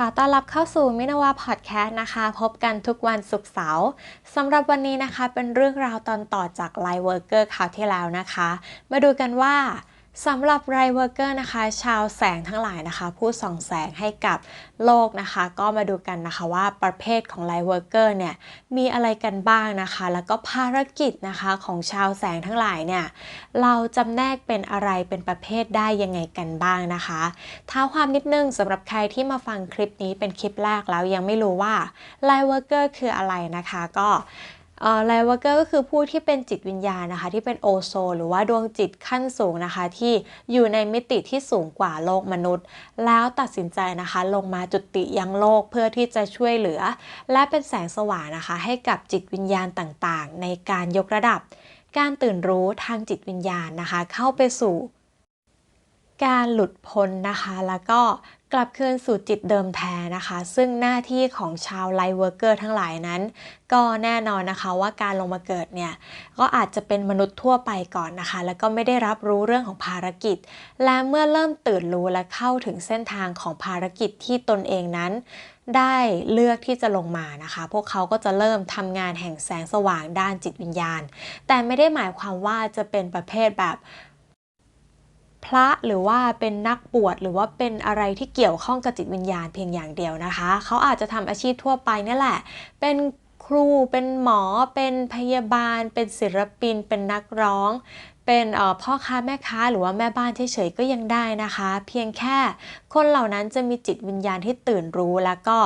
ขอต้อนรับเข้าสู่มินาวาพอดแคสต์นะคะ พบกันทุกวันศุกร์เสาร์สำหรับวันนี้นะคะเป็นเรื่องราวตอนต่อจากไลฟ์เวิร์กเกอร์คราวที่แล้วนะคะ มาดูกันว่า สำหรับไรเวอร์เกอร์นะคะ ชาวแสงทั้งหลายนะคะ ผู้ส่องแสงให้กับโลกนะคะ ก็มาดูกันนะคะว่าประเภทของไรเวอร์เกอร์เนี่ยมีอะไรกันบ้างนะคะ แล้วก็ภารกิจนะคะของชาวแสงทั้งหลายเนี่ยเราจำแนกเป็นอะไรเป็นประเภทได้ยังไงกันบ้างนะคะเท้าความนิดนึงสำหรับใครที่มาฟังคลิปนี้เป็นคลิปแรกแล้วยังไม่รู้ว่าไลเวอร์เกอร์คืออะไรนะคะ ก็ ไลวอเกอร์ก็คือผู้ที่เป็นจิตวิญญาณนะคะ ที่เป็นโอโซ หรือว่าดวงจิตขั้นสูงนะคะ ที่อยู่ในมิติที่สูงกว่าโลกมนุษย์ แล้วตัดสินใจนะคะ ลงมาจุติยังโลกเพื่อที่จะช่วยเหลือ และเป็นแสงสว่างนะคะ ให้กับจิตวิญญาณต่างๆ ในการยกระดับ การตื่นรู้ทางจิตวิญญาณนะคะ เข้าไปสู่ การหลุดพ้นนะคะแล้วก็ ลับคืนสู่จิตเดิมแท้นะคะ ซึ่งหน้าที่ของชาวไลท์เวิร์กเกอร์ทั้งหลายนั้น ก็แน่นอนนะคะว่าการลงมาเกิดเนี่ย ก็อาจจะเป็นมนุษย์ทั่วไปก่อนนะคะ แล้วก็ไม่ได้รับรู้เรื่องของภารกิจ และเมื่อเริ่มตื่นรู้และเข้าถึงเส้นทางของภารกิจที่ตนเองนั้น ได้เลือกที่จะลงมานะคะ พวกเขาก็จะเริ่มทำงานแห่งแสงสว่างด้านจิตวิญญาณ แต่ไม่ได้หมายความว่าจะเป็นประเภทแบบ พระหรือว่าเป็นนักบวชหรือว่าเป็นอะไรที่เกี่ยวข้องกับจิตวิญญาณเพียงอย่างเดียวนะคะ เขาอาจจะทำอาชีพทั่วไปนี่แหละ เป็นครู เป็นหมอ เป็นพยาบาล เป็นศิลปิน เป็นนักร้อง เป็นพ่อค้าแม่ค้าหรือว่าแม่บ้านเฉยๆก็ยังได้นะคะ เพียงแค่คนเหล่านั้นจะมีจิตวิญญาณที่ตื่นรู้แล้วก็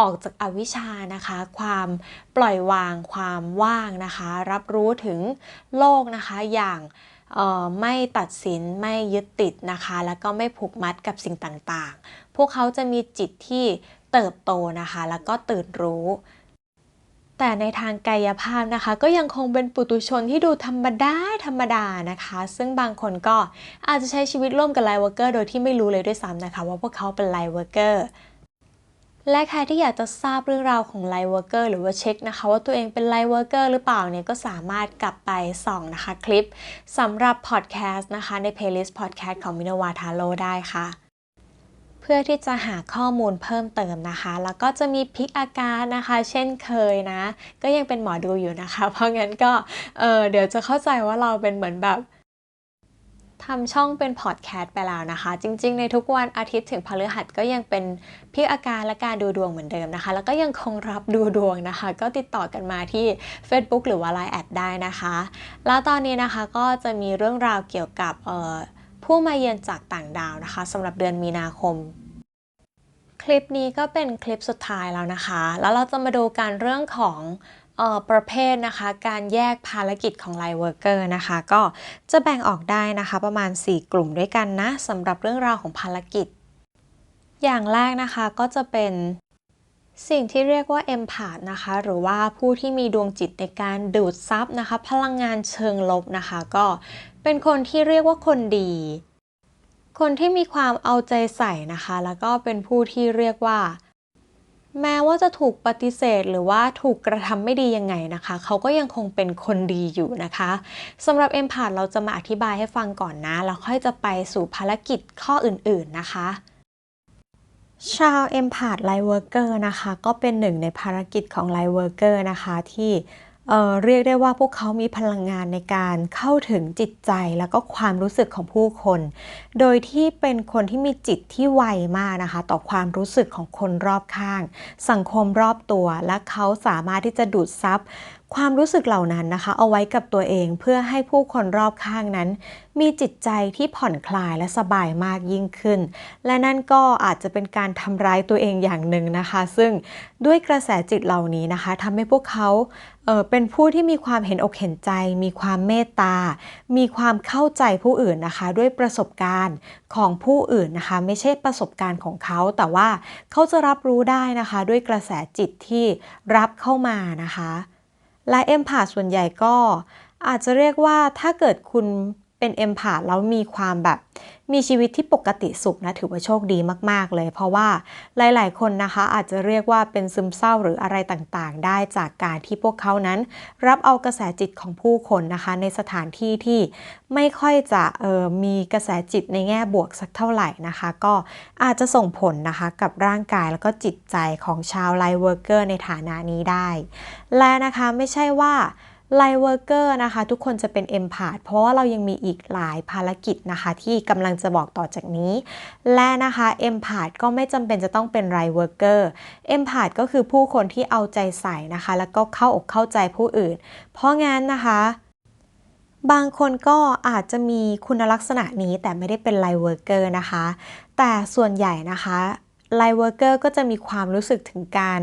ออกจากอวิชชานะคะ ความปล่อยวางความว่างนะคะ รับรู้ถึงโลกนะคะอย่าง ไม่ตัดสินไม่ยึดติดนะคะ แล้วก็ไม่ผูกมัดกับสิ่งต่างๆ พวกเขาจะมีจิตที่เติบโตนะคะ แล้วก็ตื่นรู้ แต่ในทางกายภาพนะคะ ก็ยังคงเป็นปุตุชนที่ดูธรรมดาธรรมดานะคะ ซึ่งบางคนก็อาจจะใช้ชีวิตร่วมกับไลเวิร์เกอร์โดยที่ไม่รู้เลยด้วยซ้ำนะคะ ว่าพวกเขาเป็นไลเวิร์เกอร์ และใครที่อยากจะทราบเรื่องราวของไลท์เวิร์กเกอร์หรือว่าเช็คนะคะ ว่าตัวเองเป็นไลท์เวิร์กเกอร์หรือเปล่าเนี่ยก็สามารถกลับไปส่องนะคะคลิปสำหรับพอดแคสต์นะคะในเพลย์ลิสต์พอดแคสต์ของมินาวาทาโลได้ค่ะ เพื่อที่จะหาข้อมูลเพิ่มเติมนะคะ แล้วก็จะมีพิกอาการนะคะ เช่นเคยนะ ก็ยังเป็นหมอดูอยู่นะคะ เพราะงั้นก็เออเดี๋ยวจะเข้าใจว่าเราเป็นเหมือนแบบ ทำช่องเป็นพอดแคสต์ไปแล้วนะคะ จริงๆ ในทุกวันอาทิตย์ถึงพฤหัสก็ยังเป็นพิกอาการและการดูดวงเหมือนเดิมนะคะ แล้วก็ยังคงรับดูดวงนะคะ ก็ติดต่อกันมาที่ Facebook หรือว่า Line แอดได้นะคะ แล้วตอนนี้นะคะก็จะมีเรื่องราวเกี่ยวกับผู้มาเยือนจากต่างดาวนะคะสำหรับเดือนมีนาคมคลิปนี้ก็เป็นคลิปสุดท้ายแล้วนะคะ แล้วเราจะมาดูการเรื่องของ ประเภทนะคะการแยกภารกิจของไลน์เวิร์กเกอร์นะคะก็จะแบ่งออกได้นะคะประมาณ 4 กลุ่มด้วยกันนะสำหรับเรื่องราวของภารกิจ อย่างแรกนะคะก็จะเป็นสิ่งที่เรียกว่า e m p a t h นะคะ หรือว่าผู้ที่มีดวงจิตในการดูดซับนะคะ พลังงานเชิงลบนะคะ ก็เป็นคนที่เรียกว่าคนดี คนที่มีความเอาใจใส่นะคะ แล้วก็เป็นผู้ที่เรียกว่า แม้ว่าจะถูกปฏิเสธหรือว่าถูกกระทำไม่ดียังไงนะคะ เขาก็ยังคงเป็นคนดีอยู่นะคะสำหรับเอ็มพาดเราจะมาอธิบายให้ฟังก่อนนะ แล้วค่อยจะไปสู่ภารกิจข้ออื่นๆนะคะชาวเอ็มพาดไลเวอร์เกอร์นะคะ ก็เป็นหนึ่งในภารกิจของไลเวอร์เกอร์นะคะ ที่ เเรียกได้ว่าพวกเขามีพลังงานในการเข้าถึงจิตใจแล้วก็ความรู้สึกของผู้คน โดยที่เป็นคนที่มีจิตที่ไวมากนะคะ ต่อความรู้สึกของคนรอบข้าง สังคมรอบตัว และเขาสามารถที่จะดูดซับ ความรู้สึกเหล่านั้นนะคะ เอาไว้กับตัวเองเพื่อให้ผู้คนรอบข้างนั้น มีจิตใจที่ผ่อนคลายและสบายมากยิ่งขึ้น และนั่นก็อาจจะเป็นการทำร้ายตัวเองอย่างหนึ่งนะคะ ซึ่งด้วยกระแสจิตเหล่านี้นะคะทำให้พวกเขาเเป็นผู้ที่มีความเห็นอกเห็นใจ มีความเมตตา มีความเข้าใจผู้อื่นนะคะ ด้วยประสบการณ์ของผู้อื่นนะคะ ไม่ใช่ประสบการณ์ของเขา แต่ว่าเขาจะรับรู้ได้นะคะ ด้วยกระแสจิตที่รับเข้ามานะคะ และเอ็มพาส่วนใหญ่ก็อาจจะเรียกว่าถ้าเกิดคุณ เป็นเอมพาธแล้วมีความแบบ มีชีวิตที่ปกติสุขนะถือว่าโชคดีมาก ๆ เลย เพราะว่าหลาย ๆ คนนะคะ อาจจะเรียกว่าเป็นซึมเศร้าหรืออะไรต่างๆ ได้จากการที่พวกเขานั้น รับเอากระแสจิตของผู้คนนะคะ ในสถานที่ที่ไม่ค่อยจะเออมีกระแสจิตในแง่บวกสักเท่าไหร่นะคะ ก็อาจจะส่งผลนะคะกับร่างกายแล้วก็จิตใจของชาวไลเวิร์เกอร์ในฐานะนี้ได้ และนะคะไม่ใช่ว่า ไลเวิร์เกอร์นะคะ ทุกคนจะเป็นเอ็มพาธเพราะว่าเรายังมีอีกหลายภารกิจนะคะ ที่กำลังจะบอกต่อจากนี้ และนะคะเอ็มพาธก็ไม่จำเป็นจะต้องเป็นไลเวิร์เกอร์เอ็มพาธก็คือผู้คนที่เอาใจใส่นะคะ แล้วก็เข้าอกเข้าใจผู้อื่น เพราะงั้นนะคะบางคนก็อาจจะมีคุณลักษณะนี้แต่ไม่ได้เป็นไลเวิร์เกอร์นะคะ แต่ส่วนใหญ่นะคะ ไลเวิร์กเกอร์ก็จะมีความรู้สึกถึงการ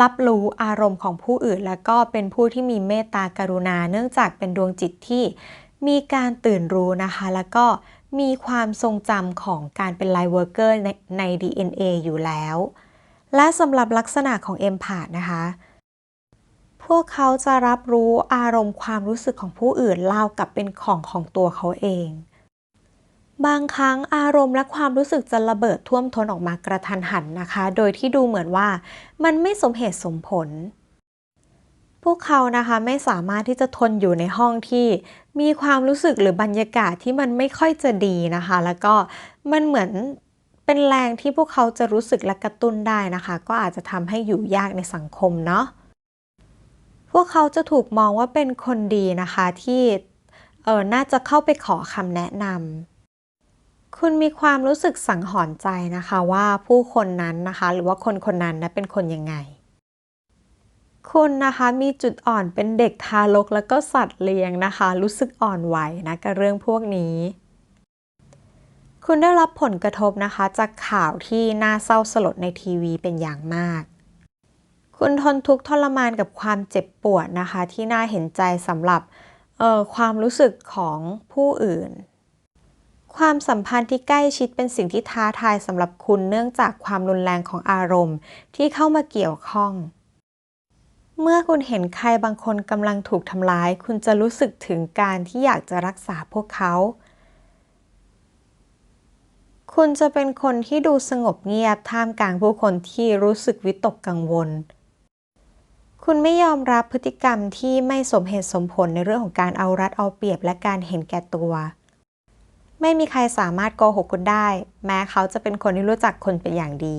รับรู้อารมณ์ของผู้อื่น และก็เป็นผู้ที่มีเมตตากรุณา เนื่องจากเป็นดวงจิตที่มีการตื่นรู้นะคะ แล้วก็มีความทรงจำของการเป็นไลเวิร์กเกอร์ในใน DNA อยู่แล้ว และสำหรับลักษณะของเอมพาธนะคะ พวกเขาจะรับรู้อารมณ์ความรู้สึกของผู้อื่นเล่ากับเป็นของของตัวเขาเอง บางครั้งอารมณ์และความรู้สึกจะระเบิดท่วมท้นออกมากระทันหันนะคะ โดยที่ดูเหมือนว่ามันไม่สมเหตุสมผล พวกเขานะคะไม่สามารถที่จะทนอยู่ในห้องที่ มีความรู้สึกหรือบรรยากาศที่มันไม่ค่อยจะดีนะคะ แล้วก็มันเหมือนเป็นแรงที่พวกเขาจะรู้สึกและกระตุ้นได้นะคะ ก็อาจจะทำให้อยู่ยากในสังคมเนาะพวกเขาจะถูกมองว่าเป็นคนดีนะคะที่เออน่าจะเข้าไปขอคำแนะนำ คุณมีความรู้สึกสังหรณ์ใจนะคะว่าผู้คนนั้นนะคะ หรือว่าคนคนนั้นนะเป็นคนยังไง คุณนะคะมีจุดอ่อนเป็นเด็กทารกแล้วก็สัตว์เลี้ยงนะคะ รู้สึกอ่อนไหวนะกับเรื่องพวกนี้ คุณได้รับผลกระทบนะคะ จากข่าวที่น่าเศร้าสลดในทีวีเป็นอย่างมาก คุณทนทุกข์ทรมานกับความเจ็บปวดนะคะ ที่น่าเห็นใจสำหรับความรู้สึกของผู้อื่น ความสัมพันธ์ที่ใกล้ชิดเป็นสิ่งที่ท้าทายสำหรับคุณเนื่องจากความรุนแรงของอารมณ์ ที่เข้ามาเกี่ยวข้อง เมื่อคุณเห็นใครบางคนกำลังถูกทำร้าย คุณจะรู้สึกถึงการที่อยากจะรักษาพวกเขา คุณจะเป็นคนที่ดูสงบเงียบท่ามกลางผู้คนที่รู้สึกวิตกกังวล คุณไม่ยอมรับพฤติกรรมที่ไม่สมเหตุสมผลในเรื่องของการเอารัดเอาเปรียบและการเห็นแก่ตัว ไม่มีใครสามารถโกหกคุณได้ แม้เขาจะเป็นคนที่รู้จักคุณเป็นอย่างดี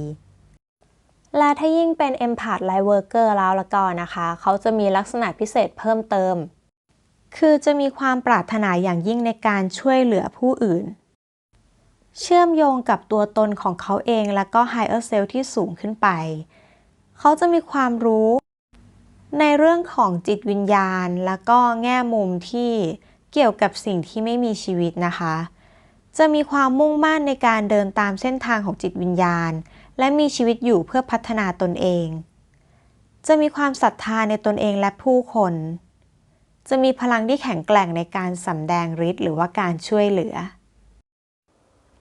และถ้ายิ่งเป็น Empath Light Worker แล้วละก็นะคะ เขาจะมีลักษณะพิเศษเพิ่มเติม คือจะมีความปรารถนาอย่างยิ่งในการช่วยเหลือผู้อื่น เชื่อมโยงกับตัวตนของเขาเองและก็ Higher Self ที่สูงขึ้นไป เขาจะมีความรู้ในเรื่องของจิตวิญญาณ และก็แง่มุมที่เกี่ยวกับสิ่งที่ไม่มีชีวิตนะคะ จะมีความมุ่งมั่นในการเดินตามเส้นทางของจิตวิญญาณ และมีชีวิตอยู่เพื่อพัฒนาตนเอง จะมีความศรัทธาในตนเองและผู้คน จะมีพลังที่แข็งแกร่งในการสำแดงฤทธิ์หรือว่าการช่วยเหลือ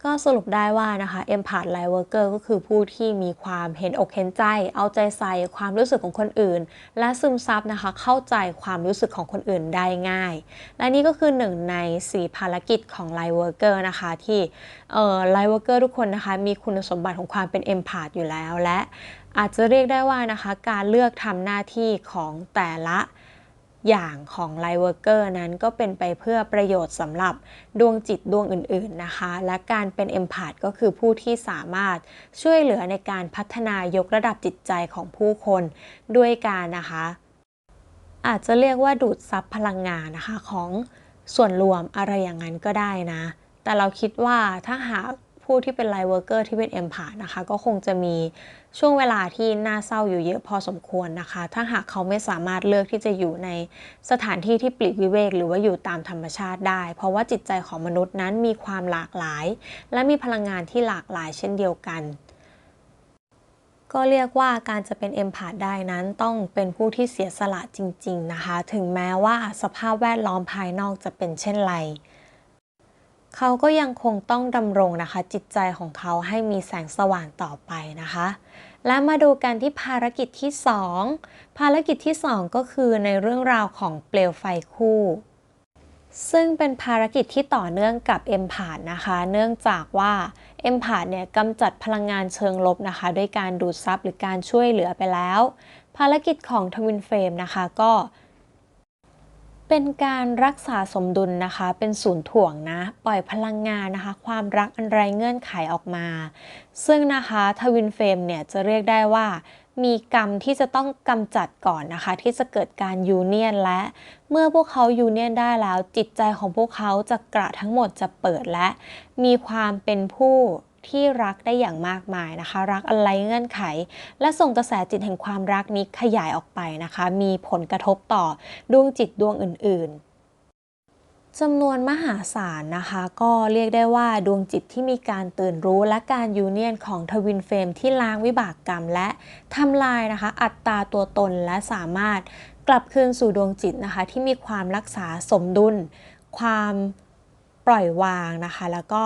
ก็สรุปได้ว่านะคะ Empath l i g h Worker ก็คือผู้ที่มีความเห็นอกเห็นใจ เอาใจใส่ความรู้สึกของคนอื่น และซึมซับนะคะ เข้าใจความรู้สึกของคนอื่นได้ง่าย และนี่ก็คือหนึ่งใน 4 ภารกิจของ l i g h Worker นะคะที่เอ่อ Light Worker ทุกคนนะคะ มีคุณสมบัติของความเป็น Empath อยู่แล้วและอาจจะเรียกได้ว่านะคะ การเลือกทำหน้าที่ของแต่ละ อย่างของไลท์เวิร์กเกอร์นั้นก็เป็นไปเพื่อประโยชน์สำหรับดวงจิตดวงอื่นๆนะคะ และการเป็นเอมพาธก็คือผู้ที่สามารถช่วยเหลือในการพัฒนายกระดับจิตใจของผู้คนด้วยการนะคะ อาจจะเรียกว่าดูดซับพลังงานนะคะของส่วนรวมอะไรอย่างนั้นก็ได้นะ แต่เราคิดว่าถ้าหาก ผู้ที่เป็นไลท์เวิร์กเกอร์ที่เป็นเอ็มพาธนะคะ ก็คงจะมีช่วงเวลาที่น่าเศร้าอยู่เยอะพอสมควรนะคะ ถ้าหากเขาไม่สามารถเลือกที่จะอยู่ในสถานที่ที่ปลีกวิเวก หรือว่าอยู่ตามธรรมชาติได้ เพราะว่าจิตใจของมนุษย์นั้นมีความหลากหลาย และมีพลังงานที่หลากหลายเช่นเดียวกันก็เรียกว่าการจะเป็นเอ็มพาธได้นั้นต้องเป็นผู้ที่เสียสละจริง ๆ นะคะ ถึงแม้ว่าสภาพแวดล้อมภายนอกจะเป็นเช่นไร เขาก็ยังคงต้องดำรงนะคะ จิตใจของเขาให้มีแสงสว่างต่อไปนะคะ และมาดูกันที่ภารกิจที่ 2 ภารกิจที่ 2 ก็คือในเรื่องราวของเปลวไฟคู่ ซึ่งเป็นภารกิจที่ต่อเนื่องกับ m p a t นะคะ เนื่องจากว่า m p a t เนี่ยกำจัดพลังงานเชิงลบนะคะ ด้วยการดูดซับหรือการช่วยเหลือไปแล้ว ภารกิจของ Twin Flame นะคะก็เเป็นการรักษาสมดุลนะคะ เป็นศูนย์ถ่วงนะ ปล่อยพลังงานนะคะ ความรักอันไรเงื่อนไขออกมา ซึ่งนะคะทวินเฟมเนี่ยจะเรียกได้ว่ามีกรรมที่จะต้องกำจัดก่อนนะคะ ที่จะเกิดการยูเนียนและ เมื่อพวกเขายูเนียนได้แล้ว จิตใจของพวกเขาจะกระทั้งหมดจะเปิดและ มีความเป็นผู้ ที่รักได้อย่างมากมายนะคะ รักอะไรเงื่อนไข และส่งกระแสจิตแห่งความรักนี้ขยายออกไปนะคะ มีผลกระทบต่อดวงจิตดวงอื่นๆจำนวนมหาศาลนะคะ ก็เรียกได้ว่าดวงจิตที่มีการตื่นรู้และการยูเนียนของทวินเฟรมที่ล้างวิบากกรรมและทำลายนะคะ อัตตาตัวตนและสามารถกลับคืนสู่ดวงจิตนะคะ ที่มีความรักษาสมดุล ความปล่อยวางนะคะ แล้วก็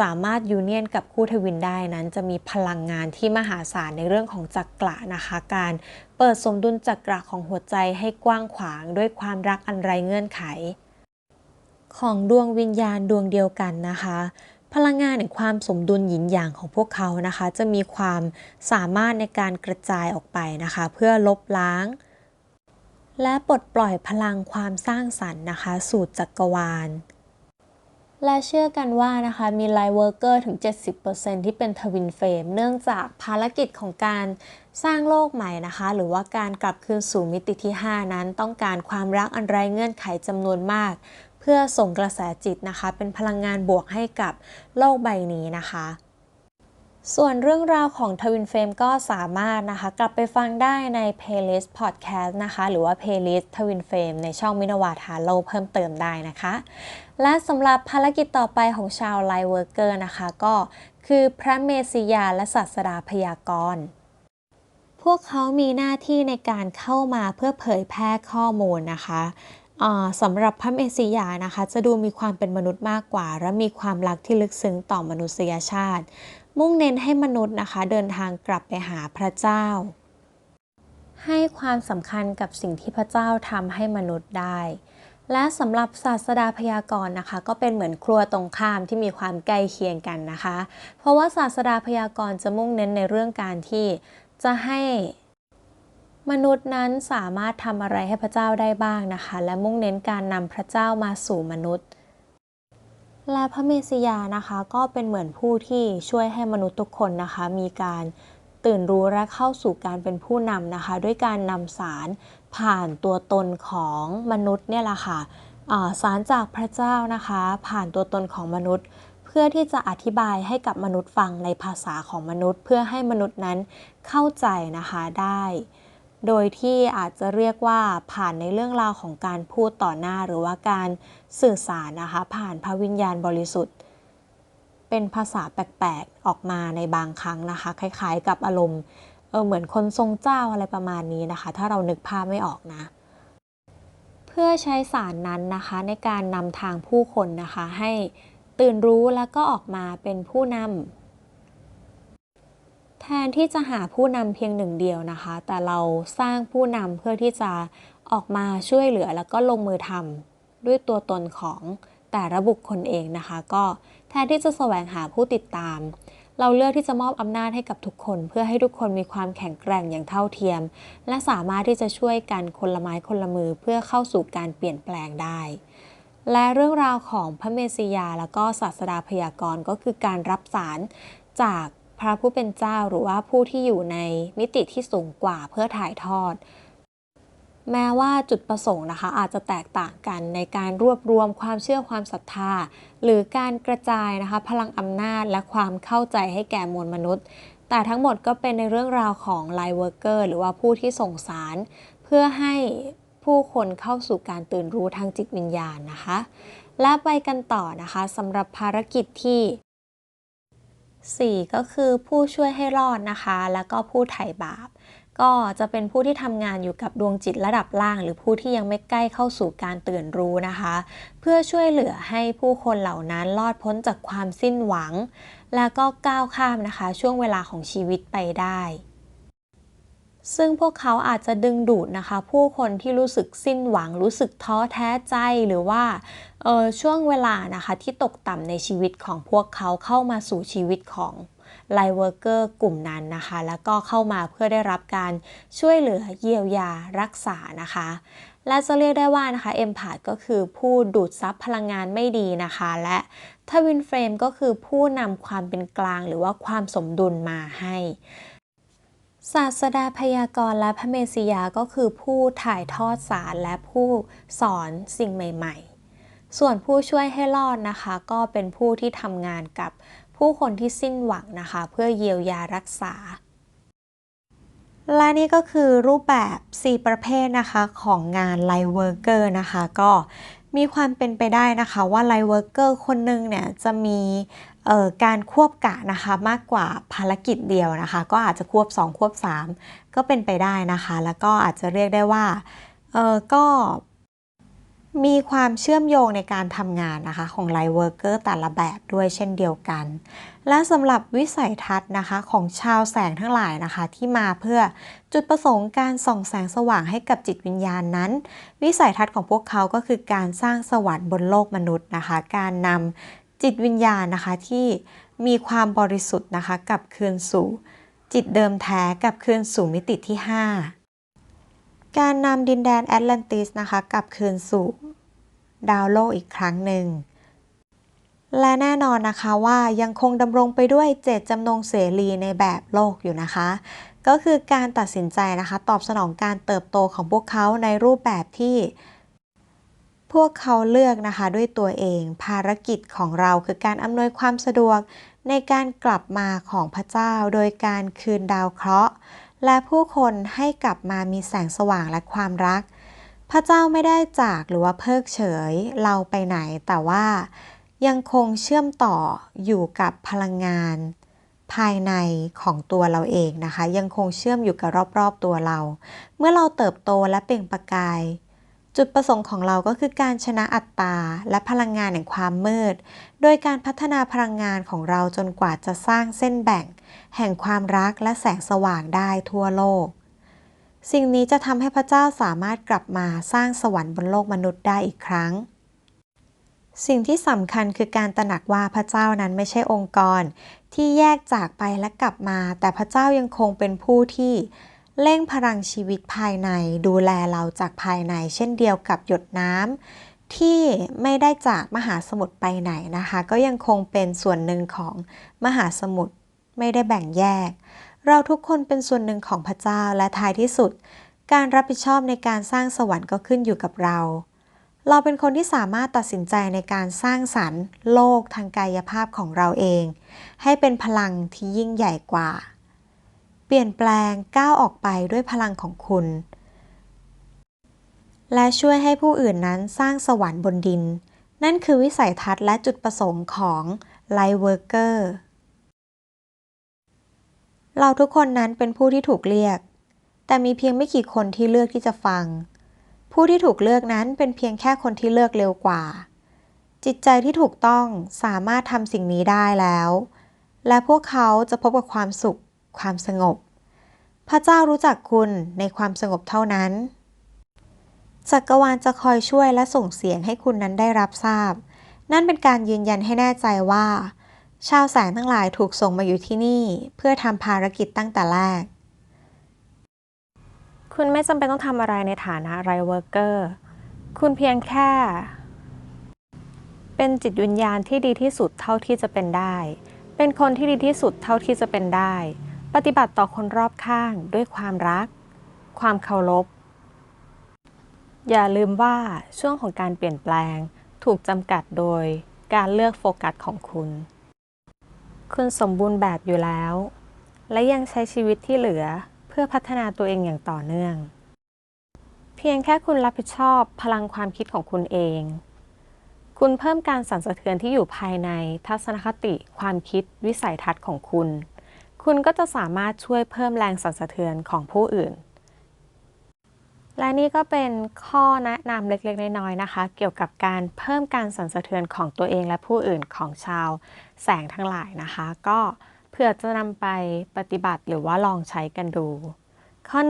สามารถยูเนียนกับคู่ทวินได้นั้น จะมีพลังงานที่มหาศาลในเรื่องของจักระนะคะ การเปิดสมดุลจักระของหัวใจให้กว้างขวางด้วยความรักอันไรเงื่อนไข ของดวงวิญญาณดวงเดียวกันนะคะพลังงานในความสมดุลหยินหยางของพวกเขานะคะ จะมีความสามารถในการกระจายออกไปนะคะ เพื่อลบล้าง และปลดปล่อยพลังความสร้างสรรค์นะคะ สู่จักรวาล และเชื่อกันว่านะคะมีไลท์เวิร์กเกอร์ถึง 70%ที่เป็นทวินเฟรมเนื่องจากภารกิจของการสร้างโลกใหม่นะคะ หรือว่าการกลับคืนสู่มิติที่ 5 นั้น ต้องการความรักอันไรเงื่อนไขจำนวนมาก เพื่อส่งกระแสจิตนะคะ เป็นพลังงานบวกให้กับโลกใบนี้นะคะส่วนเรื่องราวของทวินเฟรมก็สามารถนะคะ กลับไปฟังได้ใน playlist podcast นะคะ หรือว่า playlist ทวินเฟรมในช่องมินาวาทาโลเพิ่มเติมได้นะคะ และสำหรับภารกิจต่อไปของชาวไลเวิร์กเกอร์นะคะ ก็คือพระเมสสิยาและศาสดาพยากรณ์พวกเขามีหน้าที่ในการเข้ามาเพื่อเผยแพร่ข้อมูลนะคะสำหรับพระเมสสิยานะคะ จะดูมีความเป็นมนุษย์มากกว่า และมีความรักที่ลึกซึ้งต่อมนุษยชาติ มุ่งเน้นให้มนุษย์นะคะ เดินทางกลับไปหาพระเจ้า ให้ความสำคัญกับสิ่งที่พระเจ้าทำให้มนุษย์ได้ และสำหรับศาสดาพยากรณ์นะคะ ก็เป็นเหมือนครัวตรงข้ามที่มีความใกล้เคียงกันนะคะ เพราะว่าศาสดาพยากรณ์จะมุ่งเน้นในเรื่องการที่จะให้มนุษย์นั้นสามารถทำอะไรให้พระเจ้าได้บ้างนะคะ และมุ่งเน้นการนำพระเจ้ามาสู่มนุษย์ และพระเมสสิยานะคะก็เป็นเหมือนผู้ที่ช่วยให้มนุษย์ทุกคนนะคะ มีการตื่นรู้และเข้าสู่การเป็นผู้นำนะคะ ด้วยการนำสาร ผ่านตัวตนของมนุษย์เนี่ยแหละค่ะสารจากพระเจ้านะคะ ผ่านตัวตนของมนุษย์ เพื่อที่จะอธิบายให้กับมนุษย์ฟังในภาษาของมนุษย์ เพื่อให้มนุษย์นั้นเข้าใจนะคะได้ โดยที่อาจจะเรียกว่าผ่านในเรื่องราวของการพูดต่อหน้าหรือว่าการสื่อสารนะคะ ผ่านพระวิญญาณบริสุทธิ์ เป็นภาษาแปลกๆออกมาในบางครั้งนะคะ คล้ายๆ กับอารมณ์ เออเหมือนคนทรงเจ้าอะไรประมาณนี้นะคะ ถ้าเรานึกภาพไม่ออกนะ เพื่อใช้สารนั้นนะคะในการนำทางผู้คนนะคะ ให้ตื่นรู้แล้วก็ออกมาเป็นผู้นำแทนที่จะหาผู้นำเพียงหนึ่งเดียวนะคะ แต่เราสร้างผู้นำเพื่อที่จะออกมาช่วยเหลือแล้วก็ลงมือทำด้วยตัวตนของแต่ละบุคคลเองนะคะ ก็แทนที่จะแสวงหาผู้ติดตาม เราเลือกที่จะมอบอำนาจให้กับทุกคน เพื่อให้ทุกคนมีความแข็งแกร่งอย่างเท่าเทียม และสามารถที่จะช่วยกันคนละไม้คนละมือเพื่อเข้าสู่การเปลี่ยนแปลงได้ และเรื่องราวของพระเมสสิยาแล้วก็ศาสดาพยากรณ์ก็คือการรับสารจากพระผู้เป็นเจ้าหรือว่าผู้ที่อยู่ในมิติที่สูงกว่าเพื่อถ่ายทอด แม้ว่าจุดประสงค์นะคะ อาจจะแตกต่างกันในการรวบรวมความเชื่อความศรัทธา หรือการกระจายนะคะ พลังอำนาจและความเข้าใจให้แก่มวลมนุษย์ แต่ทั้งหมดก็เป็นในเรื่องราวของไลเวิร์เกอร์หรือว่าผู้ที่ส่งสาร เพื่อให้ผู้คนเข้าสู่การตื่นรู้ทางจิตวิญญาณนะคะ และไปกันต่อนะคะสำหรับภารกิจที่ 4 ก็คือผู้ช่วยให้รอดนะคะ แล้วก็ผู้ไถ่บาป ก็จะเป็นผู้ที่ทำงานอยู่กับดวงจิตระดับล่าง หรือผู้ที่ยังไม่ใกล้เข้าสู่การตื่นรู้นะคะ เพื่อช่วยเหลือให้ผู้คนเหล่านั้นรอดพ้นจากความสิ้นหวัง แล้วก็ก้าวข้ามนะคะ ช่วงเวลาของชีวิตไปได้ ซึ่งพวกเขาอาจจะดึงดูดนะคะ ผู้คนที่รู้สึกสิ้นหวัง รู้สึกท้อแท้ใจหรือว่าช่วงเวลานะคะที่ตกต่ำในชีวิตของพวกเขาเข้ามาสู่ชีวิตของ ไลเวอร์เกอร์กลุ่มนั้นนะคะ แล้วก็เข้ามาเพื่อได้รับการช่วยเหลือเยียวยารักษานะคะและจะเรียกได้ว่านะคะเอ็มพาดก็คือผู้ดูดซับพลังงานไม่ดีนะคะ และทวินเฟรมก็คือผู้นำความเป็นกลางหรือว่าความสมดุลมาให้ศาสดาพยากรณ์และพระเมสสิยาก็คือผู้ถ่ายทอดสารและผู้สอนสิ่งใหม่ ๆ ส่วนผู้ช่วยให้รอดนะคะ ก็เป็นผู้ที่ทำงานกับ ผู้คนที่สิ้นหวังนะคะ เพื่อเยียวยารักษา และนี่ก็คือรูปแบบ 4 ประเภทนะคะของงานไลเวอร์เกอร์นะคะก็มีความเป็นไปได้นะคะว่าไลเวอร์เกอร์คนหนึ่งเนี่ยจะมีการควบกะนะคะมากกว่าภารกิจเดียวนะคะ ก็อาจจะควบ 2 ควบ 3 ก็เป็นไปได้นะคะ แล้วก็อาจจะเรียกได้ว่าก็ มีความเชื่อมโยงในการทำงานนะคะของไลท์เวิร์กเกอร์แต่ละแบบด้วยเช่นเดียวกัน และสำหรับวิสัยทัศน์นะคะของชาวแสงทั้งหลายนะคะ ที่มาเพื่อจุดประสงค์การส่องแสงสว่างให้กับจิตวิญญาณนั้น วิสัยทัศน์ของพวกเขาก็คือการสร้างสวรรค์บนโลกมนุษย์นะคะ การนำจิตวิญญาณนะคะที่มีความบริสุทธิ์นะคะกับคืนสู่ จิตเดิมแท้กับคืนสู่มิติที่ 5 การนำดินแดนแอตแลนติสนะคะกลับคืนสู่ดาวโลกอีกครั้งหนึ่ง และแน่นอนนะคะว่ายังคงดำรงไปด้วยเจตจำนงเสรีในแบบโลกอยู่นะคะ ก็คือการตัดสินใจนะคะ ตอบสนองการเติบโตของพวกเขาในรูปแบบที่ พวกเขาเลือกนะคะด้วยตัวเอง ภารกิจของเราคือการอำนวยความสะดวกในการกลับมาของพระเจ้า โดยการคืนดาวเคราะห์ และผู้คนให้กลับมามีแสงสว่างและความรัก พระเจ้าไม่ได้จากหรือว่าเพิกเฉยเราไปไหน แต่ว่ายังคงเชื่อมต่ออยู่กับพลังงาน ภายในของตัวเราเองนะคะ ยังคงเชื่อมอยู่กับรอบๆตัวเรา เมื่อเราเติบโตและเปล่งประกาย จุดประสงค์ของเราก็คือการชนะอัตตาและพลังงานแห่งความมืด โดยการพัฒนาพลังงานของเราจนกว่าจะสร้างเส้นแบ่ง แห่งความรักและแสงสว่างได้ทั่วโลก สิ่งนี้จะทำให้พระเจ้าสามารถกลับมาสร้างสวรรค์บนโลกมนุษย์ได้อีกครั้ง สิ่งที่สำคัญคือการตระหนักว่าพระเจ้านั้นไม่ใช่องค์กร ที่แยกจากไปและกลับมา แต่พระเจ้ายังคงเป็นผู้ที่เร่งพลังชีวิตภายในดูแลเราจากภายใน เช่นเดียวกับหยดน้ำที่ไม่ได้จากมหาสมุทรไปไหนนะคะ ก็ยังคงเป็นส่วนหนึ่งของมหาสมุทร ไม่ได้แบ่งแยก เราทุกคนเป็นส่วนหนึ่งของพระเจ้าและท้ายที่สุด การรับผิดชอบในการสร้างสวรรค์ก็ขึ้นอยู่กับเรา เราเป็นคนที่สามารถตัดสินใจในการสร้างสรรค์ โลกทางกายภาพของเราเอง ให้เป็นพลังที่ยิ่งใหญ่กว่า เปลี่ยนแปลงก้าวออกไปด้วยพลังของคุณ และช่วยให้ผู้อื่นนั้นสร้างสวรรค์บนดิน นั่นคือวิสัยทัศน์และจุดประสงค์ของ Light Worker เร เราทุกคนนั้นเป็นผู้ที่ถูกเรียก แต่มีเพียงไม่กี่คนที่เลือกที่จะฟัง ผู้ที่ถูกเลือกนั้นเป็นเพียงแค่คนที่เลือกเร็วกว่า จิตใจที่ถูกต้องสามารถทำสิ่งนี้ได้แล้ว และพวกเขาจะพบกับความสุข ความสงบ พระเจ้ารู้จักคุณในความสงบเท่านั้น จักรวาลจะคอยช่วยและส่งเสียงให้คุณนั้นได้รับทราบ นั่นเป็นการยืนยันให้แน่ใจว่า ชาวแสงทั้งหลายถูกส่งมาอยู่ที่นี่ เพื่อทำภารกิจตั้งแต่แรก คุณไม่จำเป็นต้องทำอะไรในฐานะไรเวอร์กเกอร์ คุณเพียงแค่ เป็นจิตวิญญาณที่ดีที่สุดเท่าที่จะเป็นได้ เป็นคนที่ดีที่สุดเท่าที่จะเป็นได้ ปฏิบัติต่อคนรอบข้างด้วยความรัก ความเคารพ อย่าลืมว่าช่วงของการเปลี่ยนแปลง ถูกจำกัดโดยการเลือกโฟกัสของคุณ คุณสมบูรณ์แบบอยู่แล้ว และยังใช้ชีวิตที่เหลือเพื่อพัฒนาตัวเองอย่างต่อเนื่อง เพียงแค่คุณรับผิดชอบพลังความคิดของคุณเอง คุณเพิ่มการสั่นสะเทือนที่อยู่ภายในทัศนคติ ความคิด วิสัยทัศน์ของคุณ คุณก็จะสามารถช่วยเพิ่มแรงสั่นสะเทือนของผู้อื่น และนี่ก็เป็นข้อแนะนำเล็กๆ น้อยๆนะคะ เกี่ยวกับการเพิ่มการสั่นสะเทือนของตัวเองและผู้อื่นของชาว แสงทั้งหลายนะคะ ก็เพื่อจะนำไปปฏิบัติหรือว่าลองใช้กันดู ข้อ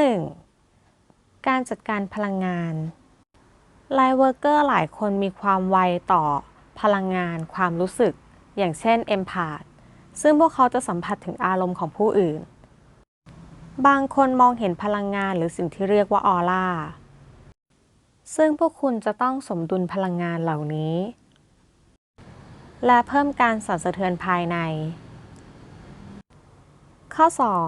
1. การจัดการพลังงานไลท์เวิร์กเกอร์หลายคนมีความไวต่อพลังงานความรู้สึก อย่างเช่นเอมพาธซึ่งพวกเขาจะสัมผัสถึงอารมณ์ของผู้อื่น บางคนมองเห็นพลังงานหรือสิ่งที่เรียกว่าออร่าซึ่งพวกคุณจะต้องสมดุลพลังงานเหล่านี้ และเพิ่มการสั่นสะเทือนภายใน ข้อ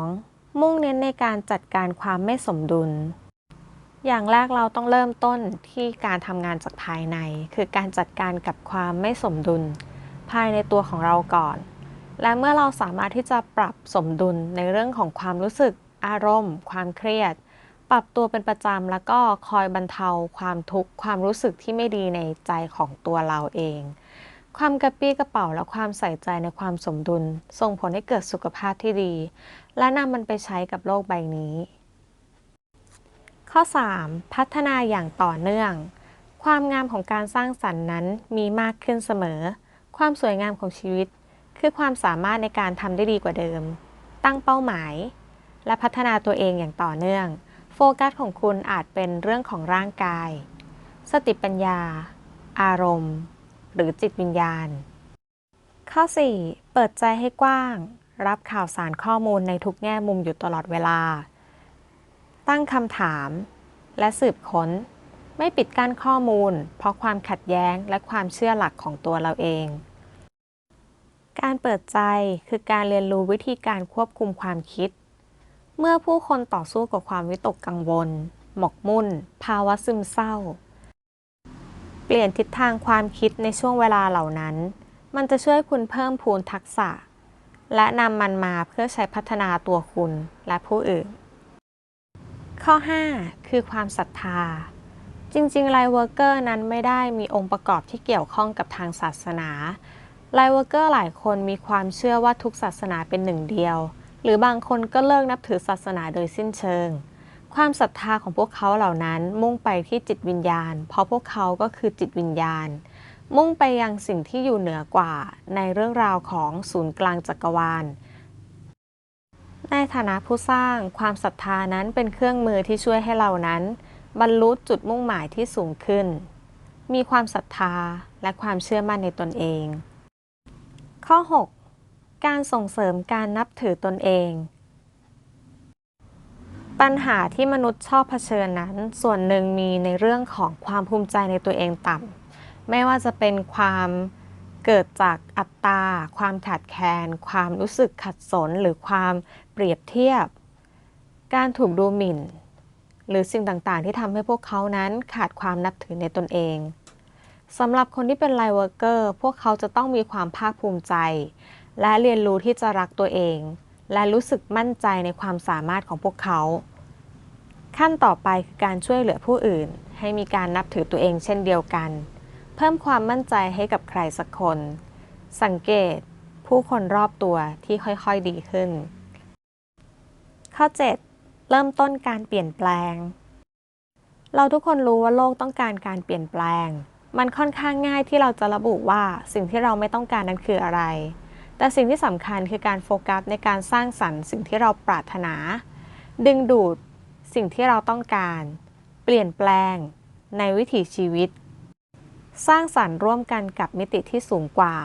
2. มุ่งเน้นในการจัดการความไม่สมดุล อย่างแรกเราต้องเริ่มต้นที่การทำงานจากภายใน คือการจัดการกับความไม่สมดุล ภายในตัวของเราก่อน และเมื่อเราสามารถที่จะปรับสมดุลในเรื่องของความรู้สึก อารมณ์ ความเครียด ปรับตัวเป็นประจำแล้วก็คอยบรรเทาความทุกข์ความรู้สึกที่ไม่ดีในใจของตัวเราเอง ความกระปี้กระเป๋าและความใส่ใจในความสมดุล ส่งผลให้เกิดสุขภาพที่ดี และนำมันไปใช้กับโลกใบนี้ ข้อ 3. พัฒนาอย่างต่อเนื่อง ความงามของการสร้างสรรค์นั้นมีมากขึ้นเสมอ ความสวยงามของชีวิต คือความสามารถในการทำได้ดีกว่าเดิม ตั้งเป้าหมาย และพัฒนาตัวเองอย่างต่อเนื่อง โฟกัสของคุณอาจเป็นเรื่องของร่างกาย สติปัญญา อารมณ์ หรือจิตวิญญาณ ข้อ 4. เปิดใจให้กว้าง รับข่าวสารข้อมูลในทุกแง่มุมอยู่ตลอดเวลา ตั้งคำถาม และสืบค้น ไม่ปิดกั้นข้อมูล เพราะความขัดแย้งและความเชื่อหลักของตัวเราเอง การเปิดใจคือการเรียนรู้วิธีการควบคุมความคิด เมื่อผู้คนต่อสู้กับความวิตกกังวล หมกมุ่น ภาวะซึมเศร้า เปลี่ยนทิศทางความคิดในช่วงเวลาเหล่านั้น มันจะช่วยคุณเพิ่มพูนทักษะ และนำมันมาเพื่อใช้พัฒนาตัวคุณและผู้อื่น ข้อ 5 คือความศรัทธา จริงๆไลเวิร์เกอร์นั้นไม่ได้มีองค์ประกอบที่เกี่ยวข้องกับทางศาสนาไลเวิร์เกอร์หลายคนมีความเชื่อว่าทุกศาสนาเป็นหนึ่งเดียว หรือบางคนก็เลิกนับถือศาสนาโดยสิ้นเชิง ความศรัทธาของพวกเขาเหล่านั้นมุ่งไปที่จิตวิญญาณ เพราะพวกเขาก็คือจิตวิญญาณ มุ่งไปยังสิ่งที่อยู่เหนือกว่าในเรื่องราวของศูนย์กลางจักรวาล ในฐานะผู้สร้างความศรัทธานั้นเป็นเครื่องมือที่ช่วยให้เรานั้น บรรลุจุดมุ่งหมายที่สูงขึ้น มีความศรัทธาและความเชื่อมั่นในตนเอง ข้อ 6 การส่งเสริมการนับถือตนเอง ปัญหาที่มนุษย์ชอบเผชิญนั้น ส่วนหนึ่งมีในเรื่องของความภูมิใจในตัวเองต่ำไม่ว่าจะเป็นความเกิดจากอัตตาความขาดแคลนความรู้สึกขัดสนหรือความเปรียบเทียบ การถูกดูหมิ่น หรือสิ่งต่างๆ ที่ทำให้พวกเขานั้นขาดความนับถือในตนเองสำหรับคนที่เป็นไลเวิร์เกอร์พวกเขาจะต้องมีความภาคภูมิใจ และเรียนรู้ที่จะรักตัวเอง และรู้สึกมั่นใจในความสามารถของพวกเขา ขั้นต่อไปคือการช่วยเหลือผู้อื่น ให้มีการนับถือตัวเองเช่นเดียวกัน เพิ่มความมั่นใจให้กับใครสักคน สังเกตผู้คนรอบตัวที่ค่อยๆดีขึ้น ข้อ 7 เริ่มต้นการเปลี่ยนแปลง เราทุกคนรู้ว่าโลกต้องการการเปลี่ยนแปลง มันค่อนข้างง่ายที่เราจะระบุว่าสิ่งที่เราไม่ต้องการนั้นคืออะไร แต่สิ่งที่สำคัญคือการโฟกัสในการสร้างสรรค์สิ่งที่เราปรารถนา ดึงดูดสิ่งที่เราต้องการ เปลี่ยนแปลง ในวิถีชีวิต สร้างสรรค์ร่วมกันกับมิติที่สูงกว่า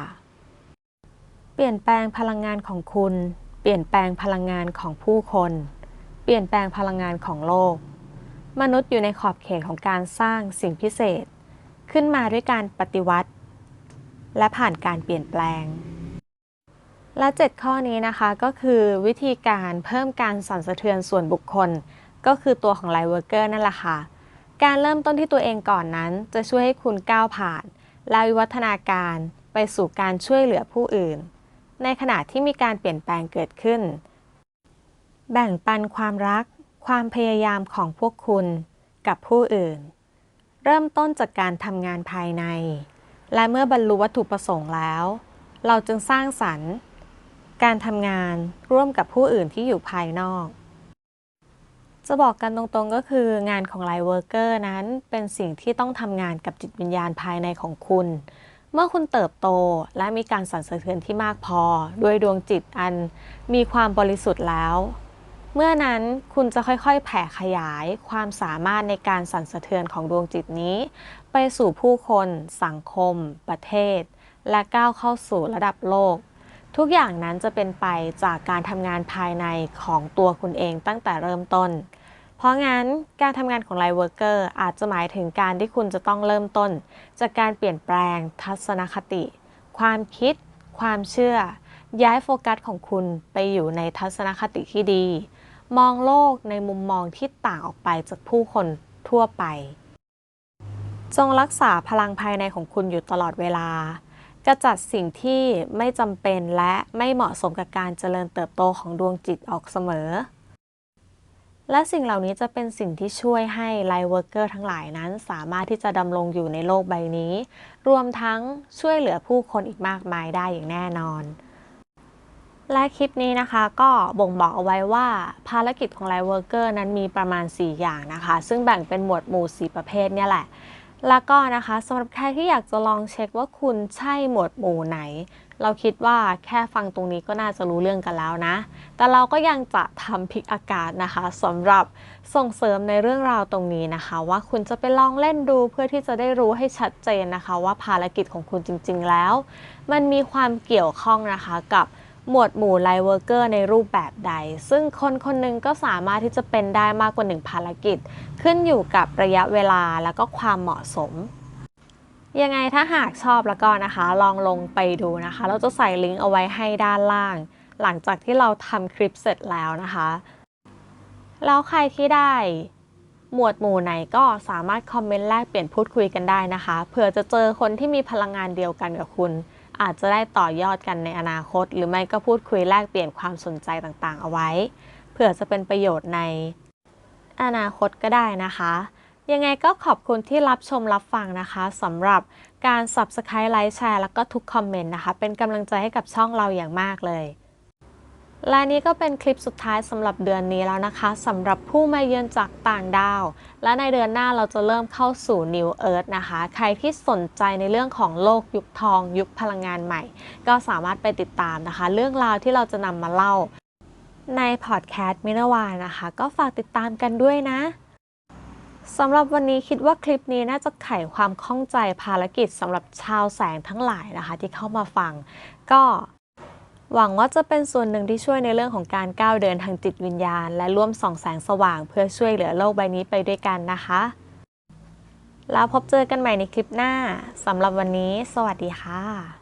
เปลี่ยนแปลงพลังงานของคุณ เปลี่ยนแปลงพลังงานของผู้คน เปลี่ยนแปลงพลังงานของโลก มนุษย์อยู่ในขอบเขตของการสร้างสิ่งพิเศษ ขึ้นมาด้วยการปฏิวัติ และผ่านการเปลี่ยนแปลง และ 7 ข้อนี้นะคะก็คือวิธีการเพิ่มการสั่นสะเทือนส่วนบุคคล ก็คือตัวของไลเวิร์เกอร์นั่นแหละค่ะ การเริ่มต้นที่ตัวเองก่อนนั้น จะช่วยให้คุณก้าวผ่านและวิวัฒนาการไปสู่การช่วยเหลือผู้อื่น ในขณะที่มีการเปลี่ยนแปลงเกิดขึ้น แบ่งปันความรัก ความพยายามของพวกคุณกับผู้อื่น เริ่มต้นจากการทำงานภายใน และเมื่อบรรลุวัตถุประสงค์แล้ว เราจึงสร้างสรรค์ การทำงานร่วมกับผู้อื่นที่อยู่ภายนอก จะบอกกันตรงๆก็คืองานของไลท์เวิร์กเกอร์นั้นเป็นสิ่งที่ต้องทำงานกับจิตวิญญาณภายในของคุณ เมื่อคุณเติบโตและมีการสั่นสะเทือนที่มากพอ ด้วยดวงจิตอันมีความบริสุทธิ์แล้ว เมื่อนั้นคุณจะค่อยๆ แผ่ขยายความสามารถในการสั่นสะเทือนของดวงจิตนี้ ไปสู่ผู้คน สังคม ประเทศ และก้าวเข้าสู่ระดับโลก ทุกอย่างนั้นจะเป็นไปจากการทำงานภายในของตัวคุณเองตั้งแต่เริ่มต้น เพราะงั้นการทำงานของไลฟ์เวิร์กเกอร์อาจจะหมายถึงการที่คุณจะต้องเริ่มต้น จากการเปลี่ยนแปลงทัศนคติ ความคิด ความเชื่อ ย้ายโฟกัสของคุณไปอยู่ในทัศนคติที่ดี มองโลกในมุมมองที่ต่างออกไปจากผู้คนทั่วไป จงรักษาพลังภายในของคุณอยู่ตลอดเวลา กระจัดสิ่งที่ไม่จำเป็นและไม่เหมาะสมกับการเจริญเติบโตของดวงจิตออกเสมอ และสิ่งเหล่านี้จะเป็นสิ่งที่ช่วยให้ไลฟ์เวิร์กเกอร์ทั้งหลายนั้น สามารถที่จะดำรงอยู่ในโลกใบนี้ รวมทั้งช่วยเหลือผู้คนอีกมากมายได้อย่างแน่นอน และคลิปนี้นะคะก็บ่งบอกเอาไว้ว่าภารกิจของไลฟ์เวิร์กเกอร์นั้นมีประมาณ 4 อย่างนะคะ ซึ่งแบ่งเป็นหมวดหมู่ 4 ประเภทเนี่ยแหละ แล้วก็นะคะสำหรับใครที่อยากจะลองเช็คว่าคุณใช่หมวดหมู่ไหน เราคิดว่าแค่ฟังตรงนี้ก็น่าจะรู้เรื่องกันแล้วนะ แต่เราก็ยังจะทำพิกอากาศนะคะสำหรับส่งเสริมในเรื่องราวตรงนี้นะคะ ว่าคุณจะไปลองเล่นดูเพื่อที่จะได้รู้ให้ชัดเจนนะคะ ว่าภารกิจของคุณจริง ๆ แล้ว มันมีความเกี่ยวข้องนะคะกับ หมวดหมู่ไลฟ์เวิร์กเกอร์ในรูปแบบใด ซึ่งคนคนหนึงก็สามารถที่จะเป็นได้มากกว่าหนึ่งภารกิจ ขึ้นอยู่กับระยะเวลาแล้วก็ความเหมาะสม ยังไงถ้าหากชอบแล้วก็นะคะ ลองลงไปดูนะคะ เราจะใส่ลิงก์เอาไว้ให้ด้านล่าง หลังจากที่เราทำคลิปเสร็จแล้วนะคะ แล้วใครที่ได้หมวดหมู่ไหนก็สามารถคอมเมนต์แลกเปลี่ยนพูดคุยกันได้นะคะ เผื่อจะเจอคนที่มีพลังงานเดียวกันกับคุณ อาจจะได้ต่อยอดกันในอนาคต หรือไม่ก็พูดคุยแลกเปลี่ยนความสนใจต่างๆ เอาไว้ เผื่อจะเป็นประโยชน์ใน อนาคตก็ได้นะคะ ยังไงก็ขอบคุณที่รับชมรับฟังนะคะสำหรับการ Subscribe ไลค์แชร์แล้วก็ทุกคอมเมนต์นะคะ เป็นกำลังใจให้กับช่องเราอย่างมากเลย และนี่ก็เป็นคลิปสุดท้ายสำหรับเดือนนี้แล้วนะคะสำหรับผู้มาเยือนจากต่างดาว และในเดือนหน้าเราจะเริ่มเข้าสู่ New Earth นะคะ ใครที่สนใจในเรื่องของโลกยุคทอง ยุคพลังงานใหม่ ก็สามารถไปติดตามนะคะ เรื่องราวที่เราจะนำมาเล่า ในพอดแคสต์มินาวานะคะ ก็ฝากติดตามกันด้วยนะสำหรับวันนี้คิดว่าคลิปนี้น่าจะไขความข้องใจภารกิจสำหรับชาวแสงทั้งหลายนะคะ ที่เข้ามาฟัง ก็ หวังว่าจะเป็นส่วนหนึ่งที่ช่วยในเรื่องของการก้าวเดินทางจิตวิญญาณ และร่วมส่องแสงสว่างเพื่อช่วยเหลือโลกใบนี้ไปด้วยกันนะคะ แล้วพบเจอกันใหม่ในคลิปหน้าสำหรับวันนี้ สวัสดีค่ะ